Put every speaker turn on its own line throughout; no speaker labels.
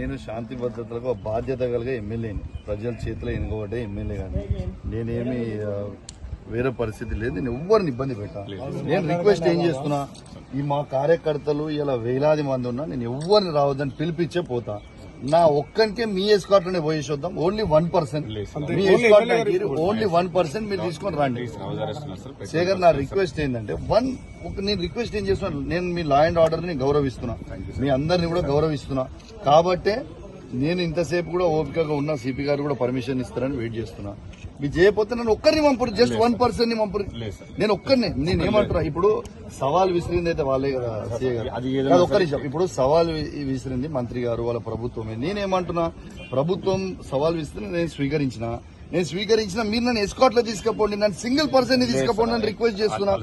నేను శాంతి భద్రతలకు బాధ్యత కలిగే ఎమ్మెల్యేని. ప్రజల చేతిలో ఎన్నుకోబట్టే ఎమ్మెల్యే కానీ నేనేమి వేరే పరిస్థితి లేదు. నేను ఎవ్వరిని ఇబ్బంది పెట్టాను నేను రిక్వెస్ట్ ఏం చేస్తున్నా ఈ మా కార్యకర్తలు ఇలా వేలాది మంది ఉన్నా నేను ఎవ్వరిని రావద్దని పిలిపించే పోతా. నా ఒక్కనికే మీ ఎస్కాట్లోనే పోయేసి వద్దాం ఓన్లీ వన్ పర్సెంట్ మీ ఎస్కాట్ ఓన్లీ వన్ పర్సెంట్ మీరు తీసుకొని రండి. శేఖర్ నా రిక్వెస్ట్ ఏంటంటే వన్ ఒక నేను రిక్వెస్ట్ ఏం చేస్తున్నా నేను మీ లా అండ్ ఆర్డర్ని గౌరవిస్తున్నా. మీ అందరిని కూడా గౌరవిస్తున్నా. కాబట్టే నేను ఇంతసేపు కూడా ఓపికగా ఉన్న సిపి గారు కూడా పర్మిషన్ ఇస్తారని వెయిట్ చేస్తున్నా. మీరు చేయకపోతే నన్ను ఒక్కరిని పంపురు జస్ట్ వన్ పర్సన్ని పంపురు. నేను ఒక్కరిని నేను ఏమంటున్నా ఇప్పుడు సవాల్ విసిరింది అయితే వాళ్ళే కదా సీఏ గారు. కాదు, ఒక్క నిమిషం. ఇప్పుడు సవాల్ విసిరింది మంత్రి గారు వాళ్ళ ప్రభుత్వమే. నేనేమంటున్నా ప్రభుత్వం సవాల్ విసిరి నేను స్వీకరించిన. నేను స్వీకరించిన మీరు నన్ను ఎస్కాట్లో తీసుకుపోండి నన్ను సింగిల్ పర్సన్ని తీసుకుపోండి అని రిక్వెస్ట్ చేస్తున్నా.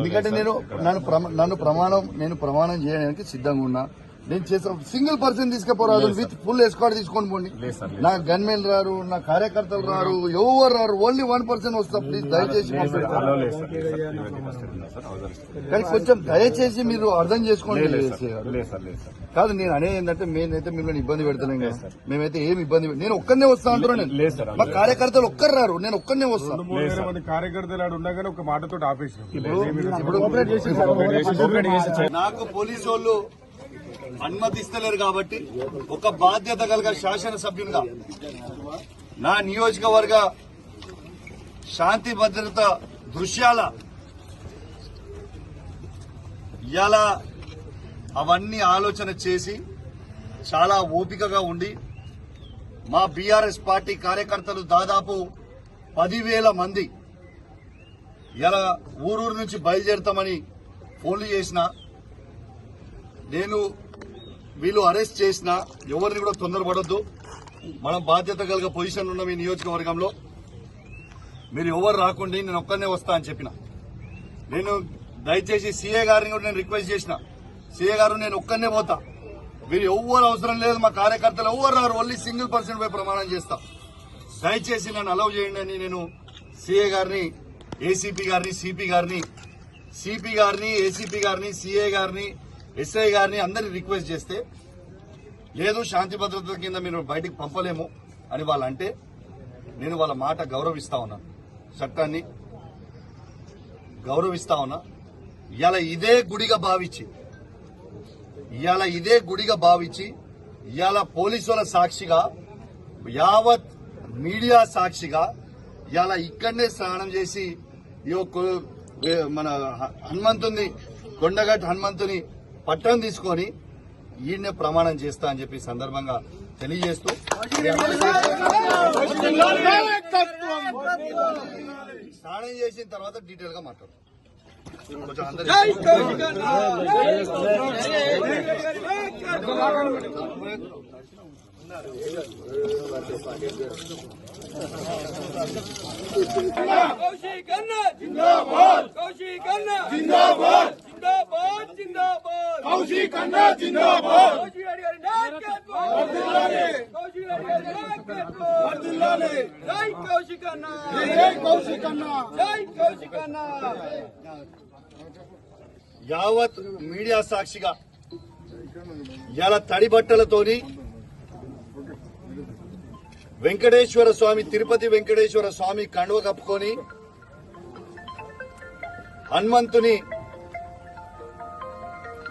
ఎందుకంటే నేను నన్ను నన్ను ప్రమాణం నేను ప్రమాణం చేయడానికి సిద్ధంగా ఉన్నా. నేను చేసా సింగిల్ పర్సన్ తీసుకుపోరాదు విత్ ఫుల్ ఎస్కాట్ తీసుకొని పోండి. నా గన్మెన్ రారు నా కార్యకర్తలు రారు ఎవరు రారు ఓన్లీ వన్ పర్సన్ వస్తా. ప్లీజ్ దయచేసి. కానీ కొంచెం దయచేసి మీరు అర్థం చేసుకోండి. కాదు నేను అనేది ఏంటంటే మేమైతే మిమ్మల్ని ఇబ్బంది పెడతలేం కదా. మేమైతే ఏమి ఇబ్బంది పెడ- నేను ఒక్కనే వస్తా అంటున్నా నేను. మా కార్యకర్తలు ఒక్కరు రారు నేను ఒక్కనే వస్తాను
కార్యకర్తలు ఉండగానే ఒక మాటతో ఆపేసినాం.
నాకు పోలీసు వాళ్ళు అనుమతిస్తలేరు కాబట్టి ఒక బాధ్యత కలిగ శాసనసభ్యునిగా నా నియోజకవర్గ శాంతి భద్రత దృశ్యాల ఇలా అవన్నీ ఆలోచన చేసి చాలా ఓపికగా ఉండి మా బీఆర్ఎస్ పార్టీ కార్యకర్తలు దాదాపు పదివేల మంది ఇలా ఊరూరు నుంచి బయలుదేరుతామని ఫోన్లు చేసిన నేను వీళ్ళు అరెస్ట్ చేసిన ఎవరిని కూడా తొందరపడొద్దు. మనం బాధ్యత కలిగ పొజిషన్ ఉన్న మీ నియోజకవర్గంలో. మీరు ఎవరు రాకుండా నేను ఒక్కనే వస్తా అని చెప్పిన. నేను దయచేసి సీఏ గారిని కూడా నేను రిక్వెస్ట్ చేసిన. సీఏ గారు నేను ఒక్కనే పోతా. మీరు ఎవ్వరు అవసరం లేదు మా కార్యకర్తలు ఎవ్వరు రారు ఓన్లీ సింగిల్ పర్సన్ పై ప్రమాణం చేస్తా. దయచేసి నన్ను అలౌ చేయండి అని నేను సీఏ గారిని ఏసీపీ గారిని సిపి గారిని సిపి గారిని ఏసీపీ గారిని సీఏ గారిని ఎస్ఐ గారిని అందరిని రిక్వెస్ట్ చేస్తే లేదు శాంతి భద్రతల కింద మీరు బయటికి పంపలేము అని వాళ్ళు అంటే నేను వాళ్ళ మాట గౌరవిస్తా ఉన్నాను చట్టాన్ని గౌరవిస్తా ఉన్నా. ఇవాళ ఇదే గుడిగా భావించి ఇవాళ ఇదే గుడిగా భావించి ఇవాళ పోలీసుల సాక్షిగా యావత్ మీడియా సాక్షిగా ఇవాళ ఇక్కడనే స్నానం చేసి ఈ మన హనుమంతుని కొండగట్టు హనుమంతుని పట్టం తీసుకొని ఈయన్నే ప్రమాణం చేస్తా అని చెప్పి ఈ సందర్భంగా తెలియజేస్తూ స్నానం చేసిన తర్వాత డీటెయిల్గా మాట్లాడు.
కౌశిక్ అన్న! జిందాబాద్! కౌశిక్ జిందాబాద్ జిందాబాద్ జిందాబాద్
కౌశిక్ అన్న జిందాబాద్
కౌశిక్ గారి గారి నాయకత్వం వర్ధిల్లాలి కౌశిక్ గారి గారి నాయకత్వం. వర్ధిల్లాలి జై కౌశిక్ అన్న
జై కౌశిక్ అన్న
జై కౌశిక్ అన్న
యావత్ మీడియా సాక్షిగా ఇలా తడి బట్టలతోని వెంకటేశ్వర స్వామి తిరుపతి వెంకటేశ్వర స్వామి కండువ కప్పుకొని హనుమంతుని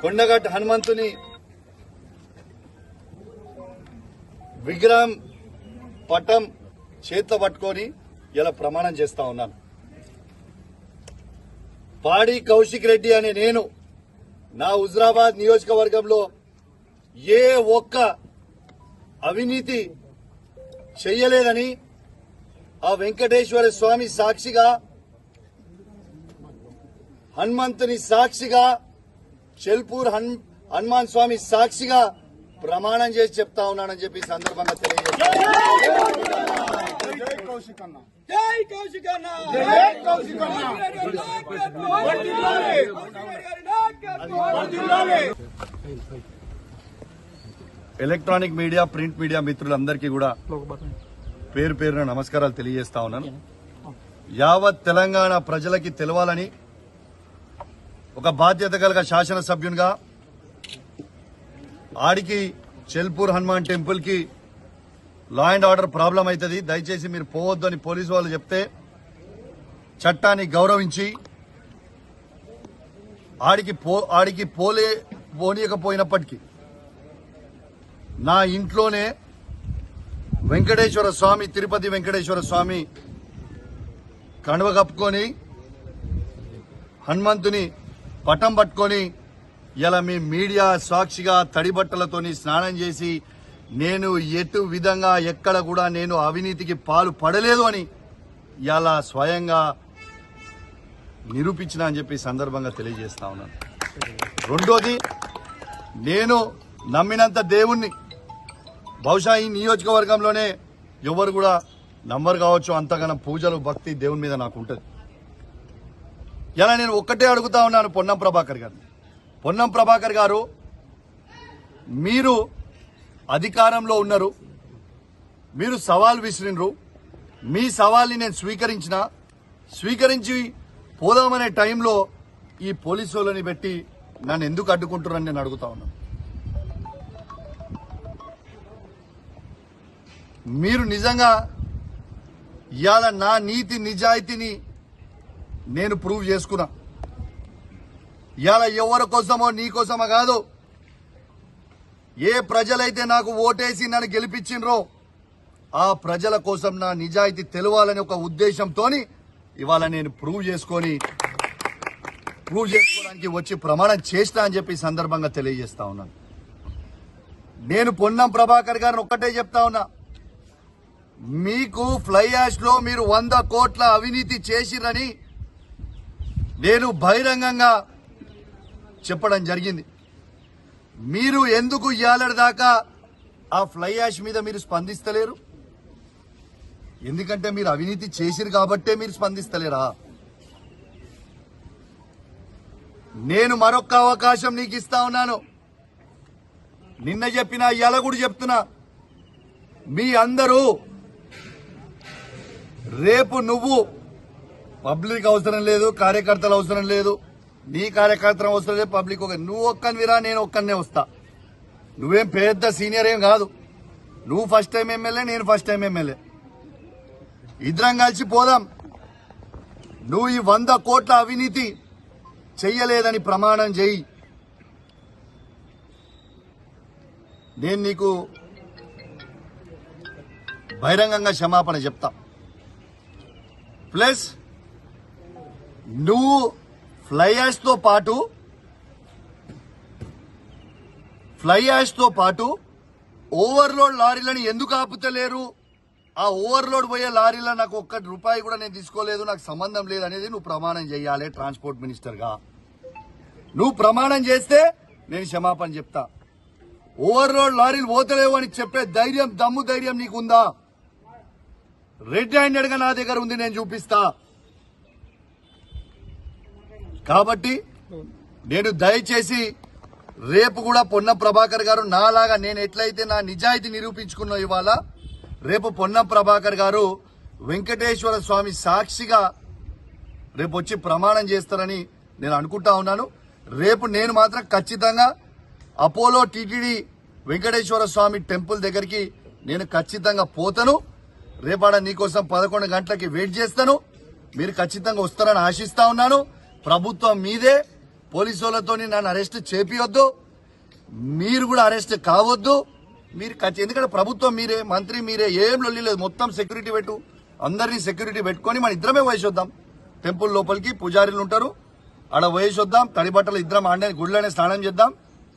కొండగట్టు హనుమంతుని విగ్రహం పటం చేతిలో పట్టుకొని ఇలా ప్రమాణం చేస్తా ఉన్నాను. పాడి కౌశిక్ రెడ్డి అనే నేను నా హుజరాబాద్ నియోజకవర్గంలో ఏ ఒక్క అవినీతి చెయ్యలేదని ఆ వెంకటేశ్వర స్వామి సాక్షిగా హనుమంతుని సాక్షిగా చెల్పూర్ హన్ హనుమాన్ స్వామి సాక్షిగా ప్రమాణం చేసి చెప్తా ఉన్నానని చెప్పి ఈ సందర్భంగా ఎలక్ట్రానిక్ మీడియా ప్రింట్ మీడియా మిత్రులందరికీ కూడా పేరు పేరున నమస్కారాలు తెలియజేస్తా ఉన్నాను. యావత్ తెలంగాణ ప్రజలకి తెలవాలని ఒక బాధ్యత కలిగ శాసనసభ్యునిగా ఆడికి చెల్పూర్ హనుమాన్ టెంపుల్కి లా అండ్ ఆర్డర్ ప్రాబ్లం అవుతుంది దయచేసి మీరు పోవద్దు అని పోలీసు వాళ్ళు చెప్తే చట్టాన్ని గౌరవించి ఆడికి పో ఆడికి పోలే పోనీయకపోయినప్పటికీ నా ఇంట్లోనే వెంకటేశ్వర స్వామి తిరుపతి వెంకటేశ్వర స్వామి కండువ కప్పుకొని హనుమంతుని పటం పట్టుకొని ఇలా మీ మీడియా సాక్షిగా తడి బట్టలతోని స్నానం చేసి నేను ఎటు విధంగా ఎక్కడ కూడా నేను అవినీతికి పాలు పడలేదు అని ఇలా స్వయంగా నిరూపించిన అని చెప్పి సందర్భంగా తెలియజేస్తా ఉన్నాను. రెండోది నేను నమ్మినంత దేవుణ్ణి బహుశా ఈ నియోజకవర్గంలోనే ఎవరు కూడా నంబర్ కావచ్చు అంతగానో పూజలు భక్తి దేవుని మీద నాకు ఉంటుంది. ఇలా నేను ఒక్కటే అడుగుతా ఉన్నాను పొన్నం ప్రభాకర్ గారిని? పొన్నం ప్రభాకర్ గారు మీరు అధికారంలో ఉన్నారు మీరు సవాల్ విసిరినరు మీ సవాల్ని నేను స్వీకరించిన స్వీకరించి పోదామనే టైంలో ఈ పోలీసు వాళ్ళని పెట్టి నన్ను ఎందుకు అడ్డుకుంటున్నారని నేను అడుగుతా ఉన్నాను మీరు నిజంగా ఇవాళ నా నీతి నిజాయితీని నేను ప్రూవ్ చేసుకున్నా. ఇవాళ ఎవరి కోసమో నీ కోసమో కాదు. ఏ ప్రజలైతే నాకు ఓటేసి నన్ను గెలిపించిండ్రో ఆ ప్రజల కోసం నా నిజాయితీ తెలవాలనే ఒక ఉద్దేశంతో ఇవాళ నేను ప్రూవ్ చేసుకొని ప్రూవ్ చేసుకోవడానికి వచ్చి ప్రమాణం చేస్తా అని చెప్పి సందర్భంగా తెలియజేస్తా ఉన్నాను. నేను పొన్నం ప్రభాకర్ గారిని ఒక్కటే చెప్తా ఉన్నా. మీకు ఫ్లై యాష్లో మీరు వంద కోట్ల అవినీతి చేసిరని నేను బహిరంగంగా చెప్పడం జరిగింది. మీరు ఎందుకు ఇయ్యాలడి దాకా ఆ ఫ్లై యాష్ మీద మీరు స్పందిస్తలేరు? ఎందుకంటే మీరు అవినీతి చేసిరు కాబట్టే మీరు స్పందిస్తలేరా? నేను మరొక్క అవకాశం నీకు ఇస్తా ఉన్నాను. నిన్న చెప్పిన ఇవాళ కూడా చెప్తున్నా. మీ అందరూ రేపు నువ్వు పబ్లిక్ అవసరం లేదు కార్యకర్తలు అవసరం లేదు. నీ కార్యకర్తలు అవసరం లేదు పబ్లిక్ ఒక నువ్వు ఒక్కనివిరా నేను ఒక్కనే వస్తా. నువ్వేం పెద్ద సీనియర్ ఏం కాదు. నువ్వు ఫస్ట్ టైం ఎమ్మెల్యే నేను ఫస్ట్ టైం ఎమ్మెల్యే. ఇద్దరం కలిసి పోదాం. నువ్వు ఈ వంద కోట్ల అవినీతి చెయ్యలేదని ప్రమాణం చెయ్యి నేను నీకు బహిరంగంగా క్షమాపణ చెప్తా. ప్లస్ నువ్వు ఫ్లై పాటు ఫ్లై యాష్ పాటు ఓవర్లోడ్ లారీలను ఎందుకు ఆపుతలేరు? ఆ ఓవర్లోడ్ పోయే లారీలో నాకు ఒక్క రూపాయి కూడా నేను తీసుకోలేదు నాకు సంబంధం లేదు అనేది నువ్వు ప్రమాణం చేయాలి ట్రాన్స్పోర్ట్ మినిస్టర్గా. నువ్వు ప్రమాణం చేస్తే నేను క్షమాపణ చెప్తా. ఓవర్లోడ్ లారీలు పోతలేవు అని చెప్పే ధైర్యం దమ్ము ధైర్యం నీకుందా? రెడ్ హ్యాండెడ్గా నా దగ్గర ఉంది నేను చూపిస్తా. కాబట్టి నేను దయచేసి రేపు కూడా పొన్నం ప్రభాకర్ గారు నాలాగా నేను ఎట్లయితే నా నిజాయితీ నిరూపించుకున్నా ఇవాళ రేపు పొన్నం ప్రభాకర్ గారు వెంకటేశ్వర స్వామి సాక్షిగా రేపు వచ్చి ప్రమాణం చేస్తారని నేను అనుకుంటా ఉన్నాను. రేపు నేను మాత్రం ఖచ్చితంగా అపోలో టిటిడి వెంకటేశ్వర స్వామి టెంపుల్ దగ్గరికి నేను ఖచ్చితంగా పోతాను. రేపాడ నీకోసం పదకొండు గంటలకి వెయిట్ చేస్తాను. మీరు ఖచ్చితంగా వస్తారని ఆశిస్తా ఉన్నాను. ప్రభుత్వం మీదే పోలీసులతో నన్ను అరెస్ట్ చేపియొద్దు. మీరు కూడా అరెస్ట్ కావద్దు. మీరు ఎందుకంటే ప్రభుత్వం మీరే మంత్రి మీరే ఏం లొల్లి లేదు. మొత్తం సెక్యూరిటీ పెట్టు. అందరినీ సెక్యూరిటీ పెట్టుకొని మన ఇద్దరమే వయసొద్దాం టెంపుల్ లోపలికి పూజారీలు ఉంటారు. ఆడ వయసొద్దాం తడి బట్టలు ఇద్దరం ఆడే గుడిలోనే స్నానం చేద్దాం.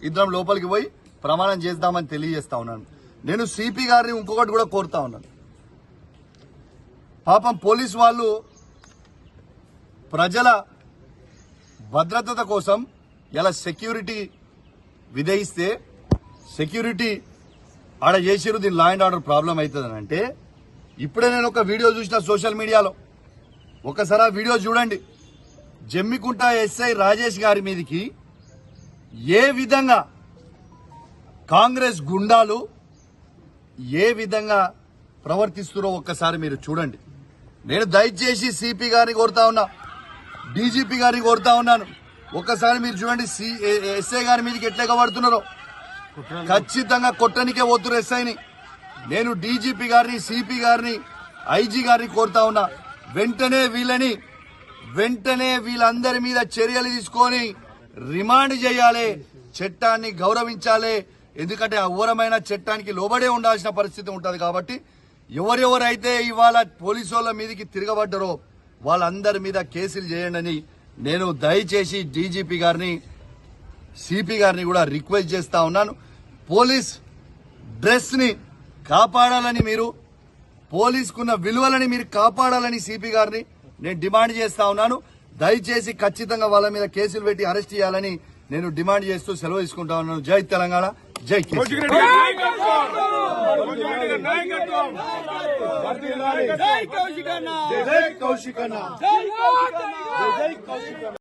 ఇద్దరం లోపలికి పోయి ప్రమాణం చేద్దామని తెలియజేస్తా ఉన్నాను. నేను సిపి గారిని ఇంకొకటి కూడా కోరుతా ఉన్నాను. పాపం పోలీస్ వాళ్ళు ప్రజల భద్రత కోసం ఇలా సెక్యూరిటీ విధయిస్తే సెక్యూరిటీ ఆడ చేసిరు దీని లా అండ్ ఆర్డర్ ప్రాబ్లం అవుతుందని అంటే ఇప్పుడే నేను ఒక వీడియో చూసిన సోషల్ మీడియాలో ఒకసారి ఆ వీడియో చూడండి. జమ్మికుంట ఎస్ఐ రాజేష్ గారి మీదకి ఏ విధంగా కాంగ్రెస్ గుండాలు ఏ విధంగా ప్రవర్తిస్తున్నారో ఒక్కసారి మీరు చూడండి. నేను దయచేసి సిపి గారిని కోరుతా ఉన్నా. డీజీపీ గారిని కోరుతా ఉన్నాను. ఒక్కసారి మీరు చూడండి సి ఎస్ఐ గారి మీదకి ఎట్లా ఎగబడుతున్నారో. ఖచ్చితంగా కొట్టనికే పోతురు ఎస్ఐని. నేను డీజీపీ గారిని సిపి గారిని ఐజీ గారిని కోరుతా ఉన్నా. వెంటనే వీళ్ళని వెంటనే వీళ్ళందరి మీద చర్యలు తీసుకొని రిమాండ్ చేయాలి. చట్టాన్ని గౌరవించాలి. ఎందుకంటే అఘోరమైన చట్టానికి లోబడే ఉండాల్సిన పరిస్థితి ఉంటది కాబట్టి ఎవరెవరైతే ఇవాళ పోలీసు వాళ్ళ మీదకి తిరగబడ్డారో వాళ్ళందరి మీద కేసులు చేయండి నేను దయచేసి డీజీపీ గారిని సిపి గారిని కూడా రిక్వెస్ట్ చేస్తా ఉన్నాను. పోలీస్ డ్రెస్ని కాపాడాలని మీరు పోలీసుకున్న విలువలని మీరు కాపాడాలని సిపి గారిని నేను డిమాండ్ చేస్తా ఉన్నాను. దయచేసి ఖచ్చితంగా వాళ్ళ మీద కేసులు పెట్టి అరెస్ట్ చేయాలని నేను డిమాండ్ చేస్తూ సెలవు తీసుకుంటా ఉన్నాను. జై తెలంగాణ. జై కేసీఆర్
జై కౌశిక్